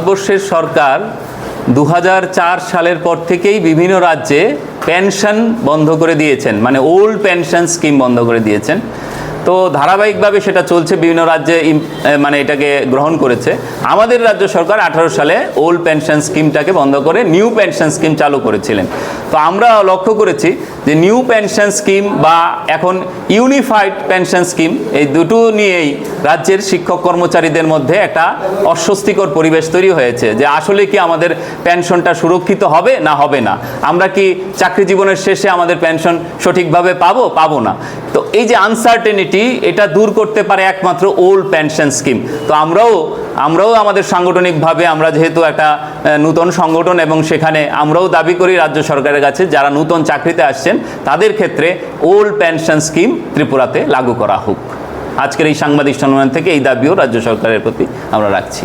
ভারতবর্ষের সরকার দু সালের পর থেকেই বিভিন্ন রাজ্যে পেনশন বন্ধ করে দিয়েছেন মানে ওল্ড পেনশন স্কিম বন্ধ করে দিয়েছেন। তো ধারাবাহিকভাবে সেটা চলছে, বিভিন্ন রাজ্যে মানে এটাকে গ্রহণ করেছে। আমাদের রাজ্য সরকার আঠারো সালে ওল্ড পেনশন স্কিমটাকে বন্ধ করে নিউ পেনশন স্কিম চালু করেছিলেন। তো আমরা লক্ষ্য করেছি যে নিউ পেনশন স্কিম বা এখন ইউনিফাইড পেনশন স্কিম, এই দুটো নিয়েই রাজ্যের শিক্ষক কর্মচারীদের মধ্যে একটা অস্বস্তিকর পরিবেশ তৈরি হয়েছে যে আসলে কি আমাদের পেনশনটা সুরক্ষিত হবে না হবে না? আমরা কি চাকরি জীবনের শেষে আমাদের পেনশন সঠিকভাবে পাবো? পাবো না। তো এই যে আনসার্টেনিটি এটা দূর করতে পারে একমাত্র ওল্ড পেনশন স্কিম তো আমরাও আমরাও আমাদের সাংগঠনিকভাবে আমরা যেহেতু একটা নূতন সংগঠন এবং সেখানে আমরাও দাবি করি রাজ্য সরকারের কাছে, যারা নূতন চাকরিতে আসছেন, তাদের ক্ষেত্রে ওল্ড পেনশন স্কিম ত্রিপুরাতে লাগু করা হোক। আজকের এই সাংবাদিক সম্মেলন থেকে এই দাবিও রাজ্য সরকারের প্রতি আমরা রাখছি।